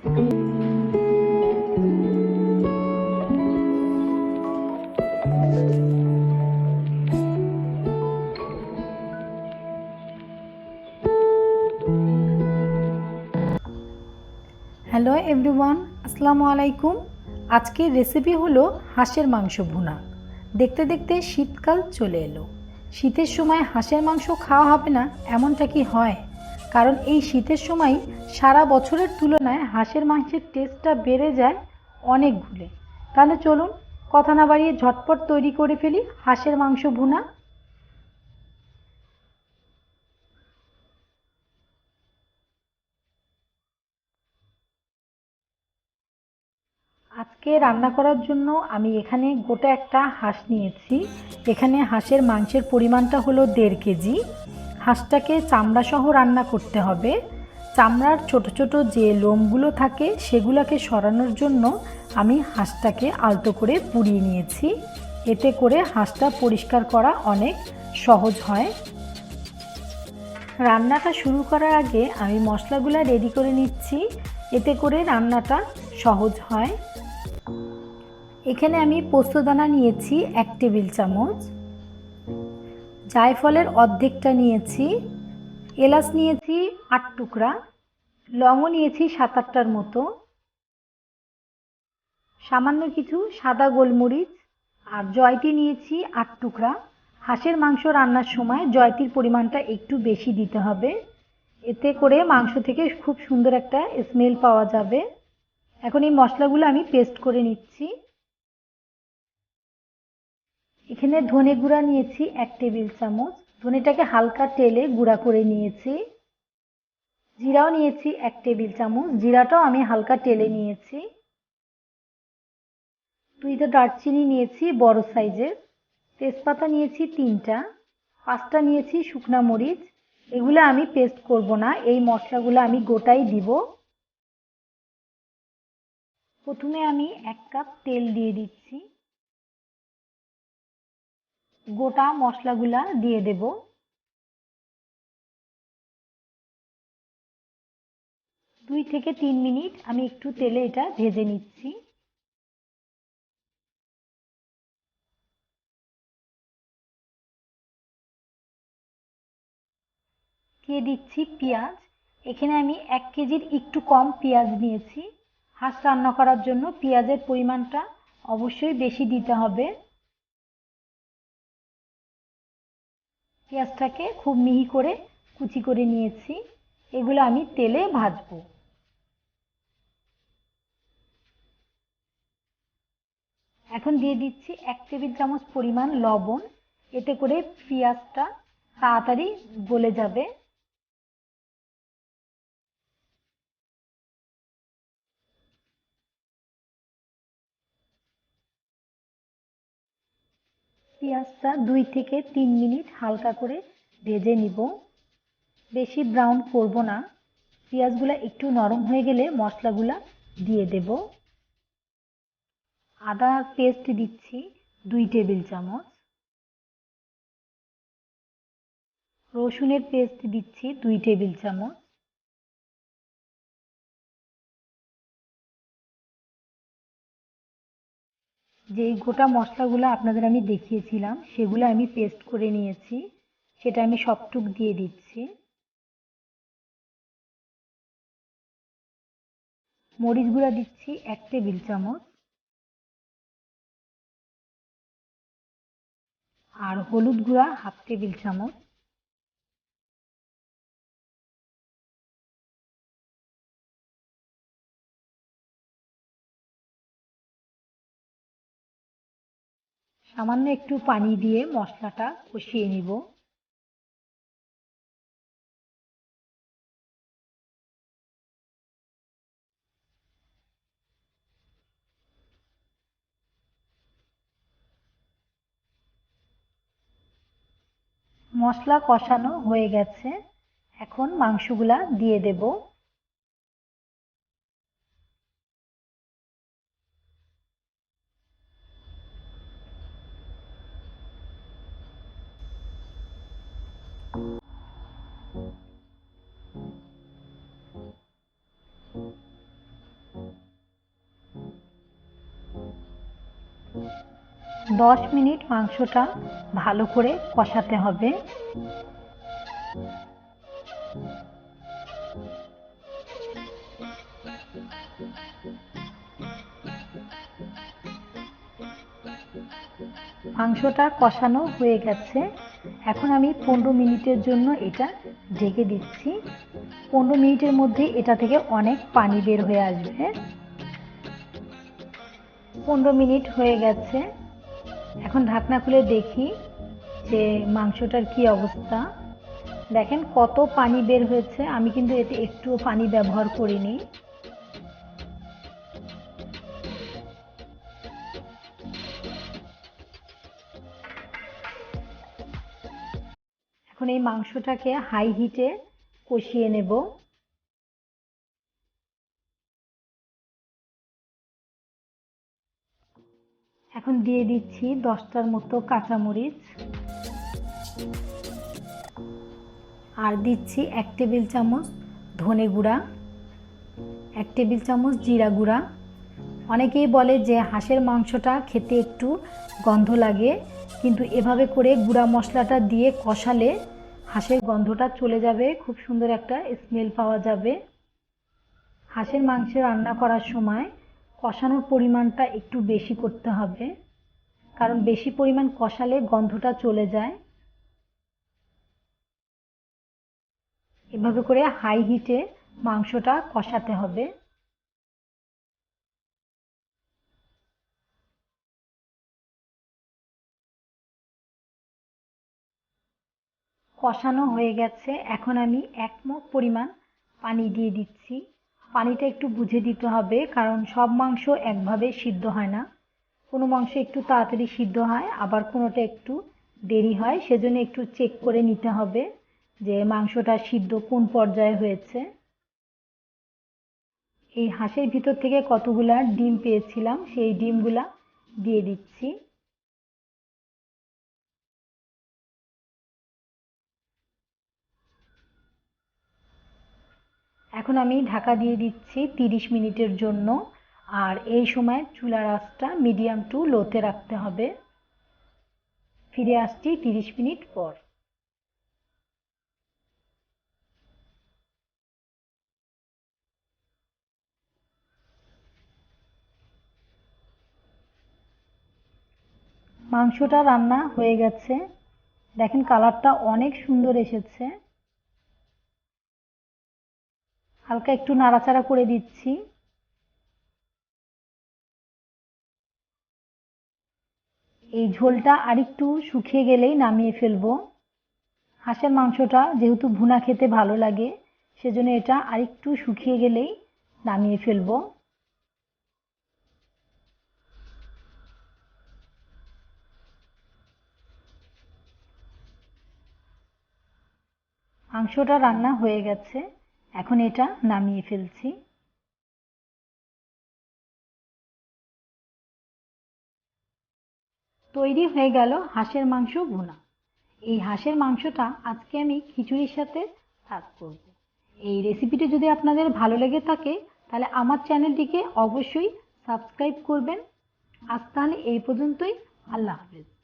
Hello everyone আসসালামু আলাইকুম। আজকের রেসিপি হলো হাঁসের মাংস ভুনা। দেখতে দেখতে শীতকাল চলে এলো। শীতের সময় হাঁসের মাংস খাওয়া হবে না, এমনটা কি হয়? কারণ এই শীতের সময় সারা বছরের তুলনায় হাঁসের মাংসের টেস্টটা বেড়ে যায় অনেক গুলে তাহলে চলুন কথা না বাড়িয়ে ঝটপট তৈরি করে ফেলি হাঁসের মাংস ভুনা। আজকে রান্না করার জন্য আমি এখানে গোটা একটা হাঁস নিয়েছি। এখানে হাঁসের মাংসের পরিমাণটা হলো দেড় কেজি। হাঁসটাকে চামড়া সহ রান্না করতে হবে। চামড়ার ছোট ছোট যে লোমগুলো থাকে, সেগুলোকে সরানোর জন্য আমি হাঁসটাকে আলতো করে পুড়িয়ে নিয়েছি। এতে করে হাঁসটা পরিষ্কার করা অনেক সহজ হয়। রান্নাটা শুরু করার আগে আমি মশলাগুলো রেডি করে নিচ্ছি। এতে করে রান্নাটা সহজ হয়। এখানে আমি পোস্তদানা নিয়েছি এক টেবিল চামচ। জায়ফলের অর্ধেকটা নিয়েছি, এলাচ নিয়েছি আট টুকরা লংও নিয়েছি সাত আটটার মতো, সামান্য কিছু সাদা গোলমরিচ আর জয়তি নিয়েছি আট টুকরা। হাঁসের মাংস রান্নার সময় জয়তির পরিমাণটা একটু বেশি দিতে হবে, এতে করে মাংস থেকে খুব সুন্দর একটা স্মেল পাওয়া যাবে। এখন এই মশলাগুলো আমি পেস্ট করে নিচ্ছি। এখানে ধনে গুঁড়া নিয়েছি এক টেবিল চামচ। ধনেটাকে হালকা তেলে গুঁড়া করে নিয়েছি। জিরাও নিয়েছি এক টেবিল চামচ। জিরাটাও আমি হালকা তেলে নিয়েছি। দুইটা দারচিনি নিয়েছি বড় সাইজের। তেজপাতা নিয়েছি তিনটা। পাঁচটা নিয়েছি শুকনা মরিচ। এগুলো আমি পেস্ট করব না। এই মশলাগুলো আমি গোটাই দিব। প্রথমে আমি এক কাপ তেল দিয়ে দিচ্ছি। গোটা মশলাগুলা দিয়ে দেব। দুই থেকে তিন মিনিট আমি একটু তেলে এটা ভেজে নিচ্ছি। দিয়ে দিচ্ছি পেঁয়াজ। এখানে আমি এক কেজির একটু কম পেঁয়াজ নিয়েছি। হাঁস রান্না করার জন্য পেঁয়াজের পরিমাণটা অবশ্যই বেশি দিতে হবে। পেঁয়াজটাকে খুব মিহি করে কুচি করে নিয়েছি। এগুলো আমি তেলে ভাজবো। এখন দিয়ে দিচ্ছি এক টেবিল চামচ পরিমাণ লবণ। এতে করে পেঁয়াজটা তাড়াতাড়ি গলে যাবে। পেঁয়াজটা দুই থেকে তিন মিনিট হালকা করে ভেজে নিব। বেশি ব্রাউন করব না। পেঁয়াজগুলো একটু নরম হয়ে গেলে মশলাগুলো দিয়ে দেব। আদা পেস্ট দিচ্ছি দুই টেবিল চামচ। রসুনের পেস্ট দিচ্ছি দুই টেবিল চামচ। যেই গোটা মশলাগুলো আপনাদের আমি দেখিয়েছিলাম, সেগুলো আমি পেস্ট করে নিয়েছি। সেটা আমি সবটুক দিয়ে দিচ্ছি। মরিচ গুঁড়া দিচ্ছি এক টেবিল চামচ। আর হলুদ গুঁড়া হাফ টেবিল চামচ। সামান্য একটু পানি দিয়ে মশলাটা কষিয়ে নিব। মশলা কষানো হয়ে গেছে। এখন মাংসগুলা দিয়ে দেব। দশ মিনিট মাংসটা ভালো করে কষাতে হবে। মাংসটা কষানো হয়ে গেছে। এখন আমি পনেরো মিনিটের জন্য এটা ঢেকে দিচ্ছি। পনেরো মিনিটের মধ্যে এটা থেকে অনেক পানি বের হয়ে আসবে। পনেরো মিনিট হয়ে গেছে। এখন ঢাকনা খুলে দেখি যে মাংসটার কি অবস্থা। দেখেন কত পানি বের হয়েছে, আমি কিন্তু এতে একটুও পানি ব্যবহার করিনি। এখন এই মাংসটাকে হাই হিটে কষিয়ে নেব। দিয়ে দিচ্ছি দশটার মতো কাঁচামরিচ। আর দিচ্ছি এক টেবিল চামচ ধনে গুঁড়া, এক টেবিল চামচ জিরা গুঁড়া। অনেকেই বলে যে হাঁসের মাংসটা খেতে একটু গন্ধ লাগে, কিন্তু এভাবে করে গুঁড়া মশলাটা দিয়ে কষালে হাঁসের গন্ধটা চলে যাবে, খুব সুন্দর একটা স্মেল পাওয়া যাবে। হাঁসের মাংস রান্না করার সময় কষানোর পরিমাণটা একটু বেশি করতে হবে। কারণ বেশি পরিমাণ কষালে গন্ধটা চলে যায়। এভাবে করে হাই হিটে মাংসটা কষাতে হবে। কষানো হয়ে গেছে। এখন আমি এক মগ পরিমাণ পানি দিয়ে দিচ্ছি। পানিটা একটু বুঝে দিতে হবে, কারণ সব মাংস একভাবে সিদ্ধ হয় না। কোনো মাংস একটু তাড়াতাড়ি সিদ্ধ হয়, আবার কোনোটা একটু দেরি হয়, সেজন্য একটু চেক করে নিতে হবে যে মাংসটা সিদ্ধ কোন পর্যায়ে হয়েছে। এই হাঁসের ভিতর থেকে কতগুলা ডিম পেয়েছিলাম, সেই ডিমগুলা দিয়ে দিচ্ছি। এখন আমি ঢাকা দিয়ে দিচ্ছি তিরিশ মিনিটের জন্য। আর এই সময় চুলার আঁচটা মিডিয়াম টু লোতে রাখতে হবে। ফিরে আসছি তিরিশ মিনিট পর। মাংসটা রান্না হয়ে গেছে। দেখেন কালারটা অনেক সুন্দর এসেছে। হালকা একটু নাড়াচাড়া করে দিচ্ছি। এই ঝোলটা আরেকটু শুকিয়ে গেলেই নামিয়ে ফেলব। হাঁসের মাংসটা যেহেতু ভুনা খেতে ভালো লাগে, সেজন্য এটা আরেকটু শুকিয়ে গেলেই নামিয়ে ফেলব। মাংসটা রান্না হয়ে গেছে, এখন এটা নামিয়ে ফেলছি। তৈরি হয়ে গেল হাঁসের মাংস ভুনা। এই হাঁসের মাংসটা আজকে আমি খিচুড়ির সাথে সার্ভ করব। এই রেসিপিটি যদি আপনাদের ভালো লেগে থাকে, তাহলে আমার চ্যানেলটিকে অবশ্যই সাবস্ক্রাইব করবেন। আজ তাহলে এই পর্যন্তই। আল্লাহ হাফেজ।